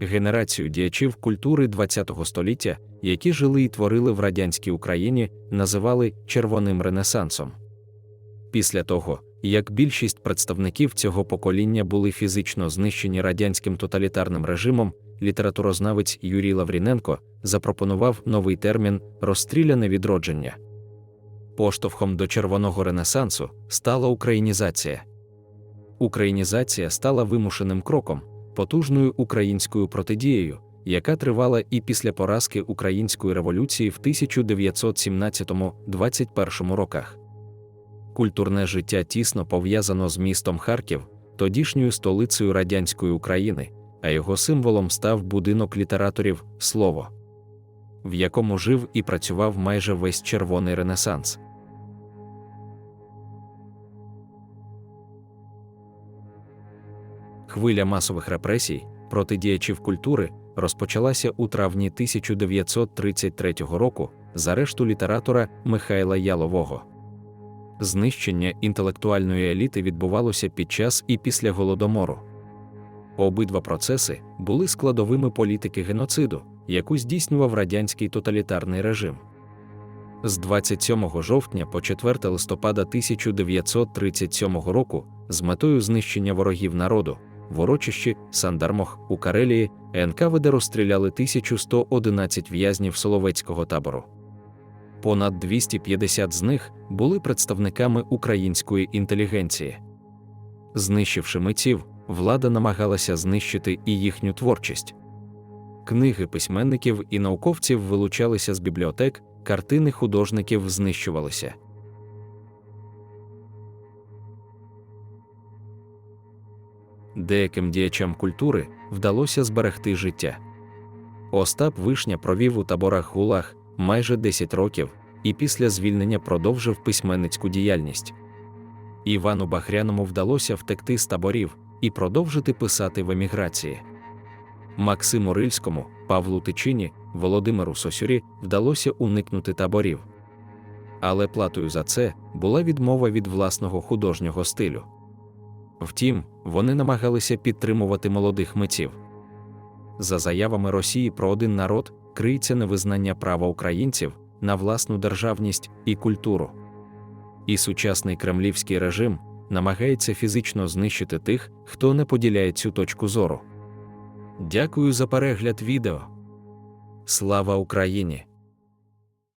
Генерацію діячів культури ХХ століття, які жили і творили в радянській Україні, називали Червоним Ренесансом. Після того, як більшість представників цього покоління були фізично знищені радянським тоталітарним режимом, літературознавець Юрій Лавріненко запропонував новий термін розстріляне відродження. Поштовхом до червоного ренесансу стала українізація. Українізація стала вимушеним кроком, потужною українською протидією, яка тривала і після поразки української революції в 1917-21 роках. Культурне життя тісно пов'язано з містом Харків, тодішньою столицею радянської України, а його символом став будинок літераторів Слово, в якому жив і працював майже весь червоний ренесанс. Хвиля масових репресій проти діячів культури розпочалася у травні 1933 року з арешту літератора Михайла Ялового. Знищення інтелектуальної еліти відбувалося під час і після голодомору. Обидва процеси були складовими політики геноциду, яку здійснював радянський тоталітарний режим. З 27 жовтня по 4 листопада 1937 року з метою знищення ворогів народу в урочищі Сандармох у Карелії НКВД розстріляли 1111 в'язнів Соловецького табору. Понад 250 з них були представниками української інтелігенції. Знищивши митців, влада намагалася знищити і їхню творчість. Книги письменників і науковців вилучалися з бібліотек, картини художників знищувалися. Деяким діячам культури вдалося зберегти життя. Остап Вишня провів у таборах Гулаг майже 10 років і після звільнення продовжив письменницьку діяльність. Івану Бахряному вдалося втекти з таборів і продовжити писати в еміграції. Максиму Рильському, Павлу Тичині, Володимиру Сосюрі вдалося уникнути таборів. Але платою за це була відмова від власного художнього стилю. Втім, вони намагалися підтримувати молодих митців. За заявами Росії про один народ криється невизнання права українців на власну державність і культуру. І сучасний кремлівський режим намагається фізично знищити тих, хто не поділяє цю точку зору. Дякую за перегляд відео. Слава Україні!